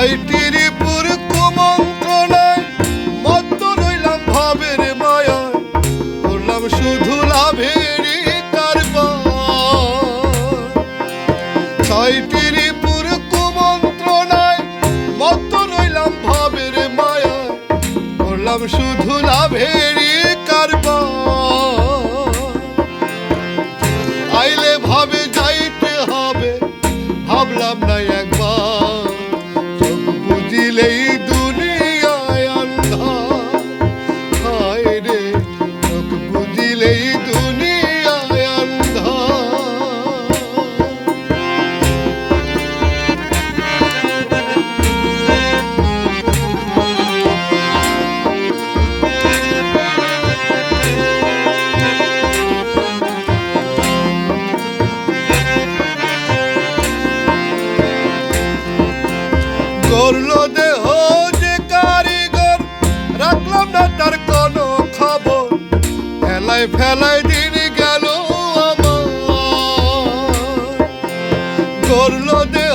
সাইটির পুর কুমন্ত্রণায় মত্ত রইলাম ভাবের মায়ায়। করলাম শুধু কারবার। সাইটির পুর কুমন্ত্রণায় মত্ত রইলাম ভাবের মায়ায়। করলাম শুধু লাভেরই করল দেহ যে কারিগর, রাখলাম না তার কোনো খবর। ফেলাই ফেলাই দিন গেল আমার। করল দেহ